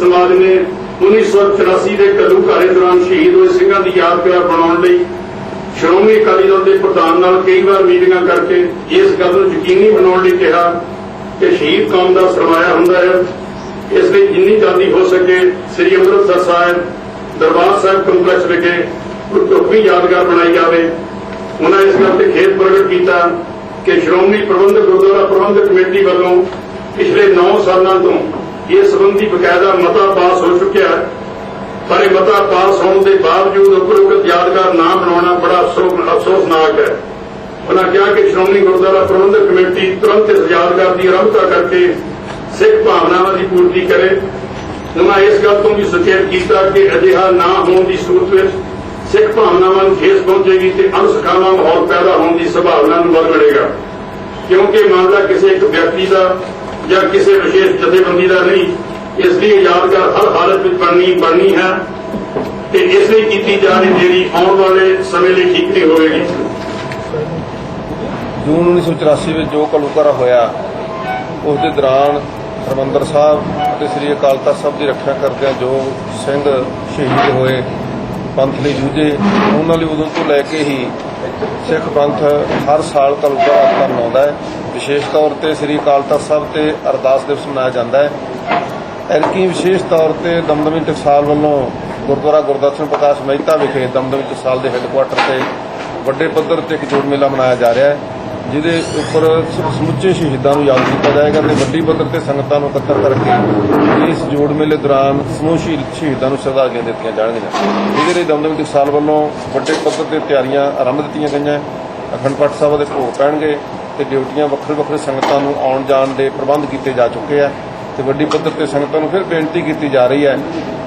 ਸਮਾਜ ਨੇ 1984 ਦੇ ਘੱਲੂਘਾਰੇ ਦੌਰਾਨ ਸ਼ਹੀਦ ਹੋਏ ਸਿੰਘਾਂ ਦੀ ਯਾਦਗਾਰ ਬਣਾਉਣ ਲਈ ਸ਼੍ਰੋਮਣੀ ਅਕਾਲੀ ਦਲ ਦੇ ਪ੍ਰਧਾਨ ਨਾਲ ਕਈ ਵਾਰ ਮੀਟਿੰਗਾਂ ਕਰਕੇ ਇਸ ਗੱਲ ਨੂੰ ਯਕੀਨੀ ਬਣਾਉਣ ਲਈ ਕਿਹਾ ਕਿ ਸ਼ਹੀਦ ਕੌਮ ਦਾ ਸਰਮਾਇਆ ਹੁੰਦਾ ਹੈ। ਇਸ ਲਈ ਜਿੰਨੀ ਜਲਦੀ ਹੋ ਸਕੇ ਸ੍ਰੀ ਅੰਮ੍ਰਿਤਸਰ ਸਾਹਿਬ ਦਰਬਾਰ ਸਾਹਿਬ ਕੰਪਲੈਕਸ ਵਿਖੇ ਇੱਕ ਢੁਕਵੀਂ ਯਾਦਗਾਰ ਬਣਾਈ ਜਾਵੇ। ਉਹਨਾਂ ਇਸ ਗੱਲ ਤੇ ਖੇਤ ਪ੍ਰਗਟ ਕੀਤਾ ਕਿ ਸ਼੍ਰੋਮਣੀ ਪ੍ਰਬੰਧਕ ਗੁਰਦੁਆਰਾ ਪ੍ਰਬੰਧਕ ਕਮੇਟੀ ਵੱਲੋਂ ਪਿਛਲੇ 9 ਸਾਲਾਂ ਤੋਂ ਇਸ ਸੰਬੰਧੀ ਬਕਾਇਦਾ ਮਤਾ ਪਾਸ ਹੋ ਚੁੱਕਿਆ ਹੈ। ਪਰ ਇਹ ਮਤਾ ਪਾਸ ਹੋਣ ਦੇ ਬਾਵਜੂਦ ਉਪਰੋਕਤ ਯਾਦਗਾਰ ਨਾ ਬਣਾਉਣਾ ਬੜਾ ਅਫਸੋਸਨਾਕ ਹੈ। ਉਹਨਾਂ ਕਿਹਾ ਕਿ ਸ਼੍ਰੋਮਣੀ ਗੁਰਦੁਆਰਾ ਪ੍ਰਬੰਧਕ ਕਮੇਟੀ ਤੁਰੰਤ ਇਸ ਯਾਦਗਾਰ ਦੀ ਆਰੰਭਤਾ ਕਰਕੇ ਸਿੱਖ ਭਾਵਨਾਵਾਂ ਦੀ ਪੂਰਤੀ ਕਰੇ। ਉਹਨਾਂ ਇਸ ਗੱਲ ਤੋਂ ਵੀ ਸੁਚੇਤ ਕੀਤਾ ਕਿ ਅਜਿਹਾ ਨਾ ਹੋਣ ਦੀ ਸੂਰਤ ਵਿੱਚ ਸਿੱਖ ਭਾਵਨਾਵਾਂ ਨੂੰ ਠੇਸ ਪਹੁੰਚੇਗੀ ਤੇ ਅਨਸਖਾਵਾ ਮਾਹੌਲ ਪੈਦਾ ਹੋਣ ਦੀ ਸੰਭਾਵਨਾ ਨੂੰ ਵੱਧ ਕਿਉਂਕਿ ਮਾਮਲਾ ਕਿਸੇ ਇੱਕ ਵਿਅਕਤੀ ਦਾ ਜਾਂ ਕਿਸੇ ਵਿਸ਼ੇਸ਼ ਜਥੇਬੰਦੀ ਦਾ ਨਹੀਂ, ਇਸ ਲਈ ਯਾਦਗਾਰ ਹਰ ਹਾਲਤ ਵਿੱਚ ਬਣਨੀ ਬਣਨੀ ਹੈ ਤੇ ਇਸ ਲਈ ਕੀਤੀ ਜਾ ਰਹੀ ਜਿਹੜੀ ਆਉਣ ਵਾਲੇ ਸਮੇਂ ਲਈ ਠੀਕ ਹੋਵੇਗੀ। ਜੂਨ 1984 ਵਿੱਚ ਜੋ ਘੱਲੂਘਾਰਾ ਹੋਇਆ, ਉਸ ਦੇ ਦੌਰਾਨ ਹਰਮੰਦਰ ਸਾਹਿਬ ਅਤੇ ਸ੍ਰੀ ਅਕਾਲ ਤਖਤ ਸਾਹਿਬ ਦੀ ਰੱਖਿਆ ਕਰਦਿਆਂ ਜੋ ਸਿੰਘ ਸ਼ਹੀਦ ਹੋਏ, ਪੰਥ ਲਈ ਜੂਝੇ, ਉਹਨਾਂ ਲਈ ਉਦੋਂ ਤੋਂ ਲੈ ਕੇ ਹੀ ਸਿੱਖ ਪੰਥ ਹਰ ਸਾਲ ਘੱਲੂਘਾਰਾ ਕਰਨ ਆਉਂਦਾ ਹੈ। ਵਿਸ਼ੇਸ਼ ਤੌਰ ਤੇ ਸ੍ਰੀ ਅਕਾਲ ਤਖਤ ਸਾਹਿਬ ਤੇ ਅਰਦਾਸ ਦਿਵਸ ਮਨਾਇਆ ਜਾਂਦਾ ਹੈ। ਐਰਕੀ ਵਿਸ਼ੇਸ਼ ਤੌਰ ਤੇ ਦਮਦਮੀ ਟਕਸਾਲ ਵੱਲੋਂ ਗੁਰਦੁਆਰਾ ਗੁਰਦਰਸ਼ਨ ਪ੍ਰਕਾਸ਼ ਮਹਿਤਾ ਵਿਖੇ ਦਮਦਮੀ ਟਕਸਾਲ ਦੇ ਹੈੱਡਕੁਆਟਰ ਤੇ ਵੱਡੇ ਪੱਧਰ ਤੇ ਇੱਕ ਜੋੜ ਮੇਲਾ ਮਨਾਇਆ ਜਾ ਰਿਹਾ ਹੈ। ਜਿਹਦੇ ਉੱਪਰ ਸਮੁੱਚੇ ਸ਼ਹੀਦਾਂ ਨੂੰ ਯਾਦ ਕੀਤਾ ਜਾਏਗਾ ਤੇ ਵੱਡੀ ਪੱਧਰ ਤੇ ਸੰਗਤਾਂ ਨੂੰ ਇਕੱਤਰ ਕਰਕੇ ਇਸ ਜੋੜ ਮੇਲੇ ਦੌਰਾਨ ਸਮੂਹ ਸ਼ਹੀਦਾਂ ਨੂੰ ਸ਼ਰਧਾਂਜਲੀਆਂ ਦਿੱਤੀਆਂ ਜਾਣਗੀਆਂ। ਜਿਹਦੇ ਲਈ ਦਮਦਮੀ ਟਕਸਾਲ ਵੱਲੋਂ ਵੱਡੇ ਪੱਧਰ ਤੇ ਤਿਆਰੀਆਂ ਆਰੰਭ ਦਿੱਤੀਆਂ ਗਈਆਂ। ਅਖੰਡ ਪਾਠ ਸਾਹਿਬ ਦੇ ਭੋਗ ਪੈਣਗੇ ਤੇ ਡਿਊਟੀਆਂ ਵੱਖਰੇ ਵੱਖਰੇ ਸੰਗਤਾਂ ਨੂੰ ਆਉਣ ਜਾਣ ਦੇ ਪ੍ਰਬੰਧ ਕੀਤੇ ਜਾ ਚੁੱਕੇ ਆ ਤੇ ਵੱਡੀ ਪੱਧਰ ਤੇ ਸੰਗਤਾਂ ਨੂੰ ਫਿਰ ਬੇਨਤੀ ਕੀਤੀ ਜਾ ਰਹੀ ਹੈ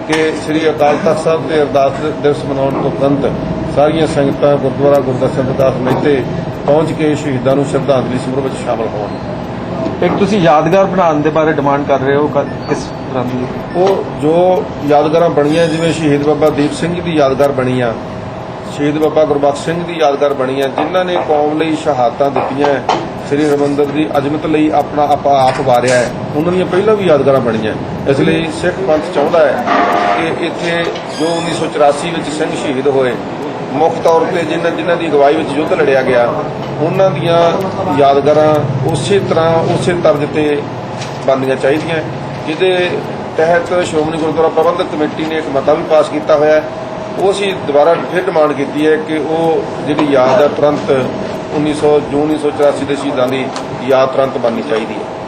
ਕਿ ਸ੍ਰੀ ਅਕਾਲ ਤਖਤ ਸਾਹਿਬ ਤੇ ਅਰਦਾਸ ਦਿਵਸ ਮਨਾਉਣ ਤੋਂ ਉਪਰੰਤ ਸਾਰੀਆਂ ਸੰਗਤਾਂ ਗੁਰਦੁਆਰਾ ਗੁਰਦਰਸ਼ਨ ਪ੍ਰਕਾਸ਼ ਮਹਿਤੇ ਪਹੁੰਚ ਕੇ ਸ਼ਹੀਦਾਂ ਨੂੰ ਸ਼ਰਧਾਂਜਲੀ ਸਮੂਹ ਵਿੱਚ ਸ਼ਾਮਲ ਹੋਣ। ਇੱਕ ਤੁਸੀਂ ਯਾਦਗਾਰ ਬਣਾਉਣ ਦੇ ਬਾਰੇ ਡਿਮਾਂਡ ਕਰ ਰਹੇ ਹੋ ਕਿਸ ਤਰ੍ਹਾਂ ਦੀ? ਉਹ ਜੋ ਯਾਦਗਾਰਾਂ ਬਣੀਆਂ ਜਿਵੇਂ ਸ਼ਹੀਦ ਬਾਬਾ ਦੀਪ ਸਿੰਘ ਦੀ ਯਾਦਗਾਰ ਬਣੀ ਆ ਸ਼ਹੀਦ ਬਾਬਾ ਗੁਰਬਖਸ਼ ਸਿੰਘ ਦੀ ਯਾਦਗਾਰ ਬਣੀ ਆ ਜਿਨ੍ਹਾਂ ਨੇ ਕੌਮ ਲਈ ਸ਼ਹਾਦਤਾਂ ਦਿੱਤੀਆਂ ਸ੍ਰੀ ਹਰਿਮੰਦਰ ਦੀ ਅਜ਼ਮਤ ਲਈ ਆਪਣਾ ਆਪਾ ਆਪ ਵਾਰਿਆ ਹੈ ਉਹਨਾਂ ਦੀਆਂ ਪਹਿਲਾਂ ਵੀ ਯਾਦਗਾਰਾਂ ਬਣੀਆਂ। ਇਸ ਲਈ ਸਿੱਖ ਪੰਥ ਚਾਹੁੰਦਾ ਹੈ ਕਿ ਇੱਥੇ ਜੋ 1984 ਵਿੱਚ ਸਿੰਘ ਸ਼ਹੀਦ ਹੋਏ ਮੁੱਖ ਤੌਰ ਤੇ ਜਿਨ੍ਹਾਂ ਜਿਨ੍ਹਾਂ ਦੀ ਅਗਵਾਈ ਵਿੱਚ ਯੁੱਧ ਲੜਿਆ ਗਿਆ, ਉਹਨਾਂ ਦੀਆਂ ਯਾਦਗਾਰਾਂ ਉਸੇ ਤਰ੍ਹਾਂ, ਉਸੇ ਤਰਜ਼ ਤੇ ਬਣਨੀਆਂ ਚਾਹੀਦੀਆਂ। ਜਿਹਦੇ ਤਹਿਤ ਸ਼੍ਰੋਮਣੀ ਗੁਰਦੁਆਰਾ ਪ੍ਰਬੰਧਕ ਕਮੇਟੀ ਨੇ ਇੱਕ ਮਤਾ ਵੀ ਪਾਸ ਕੀਤਾ ਹੋਇਆ ਹੈ। ਉਹ ਅਸੀਂ ਦੁਬਾਰਾ ਫਿਰ ਡਿਮਾਂਡ ਕੀਤੀ ਹੈ ਕਿ ਉਹ ਜਿਹੜੀ ਯਾਦ ਹੈ, ਤੁਰੰਤ 1900 ਜੂਨ 1984 ਦੇ ਸ਼ਹੀਦਾਂ ਦੀ ਯਾਦ ਤੁਰੰਤ ਬਣਨੀ ਚਾਹੀਦੀ ਹੈ।